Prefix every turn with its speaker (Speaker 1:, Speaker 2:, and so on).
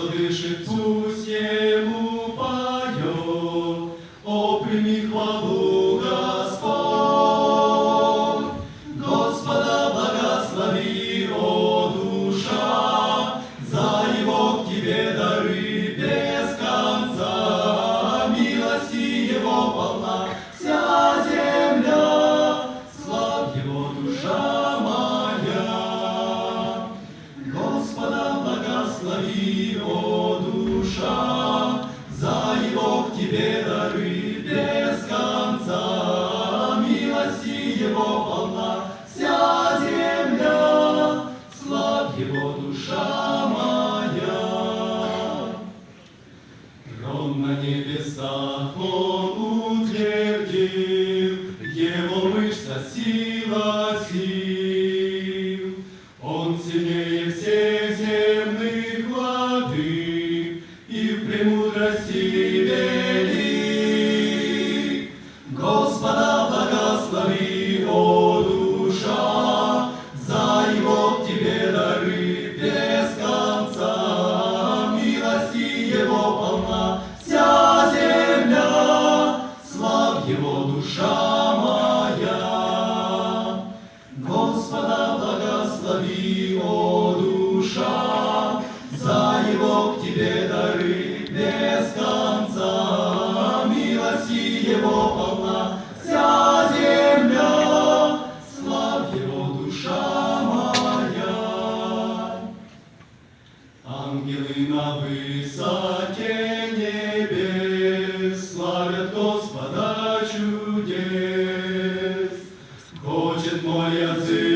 Speaker 1: что чтобы шепнулся. благослови, душа, за Его к тебе дары без конца. Милости Его полна вся земля, славь Его душа моя. Трон на Он утвердил, Его мышца сила высоте небес славят Господа чудес. Хочет мой язык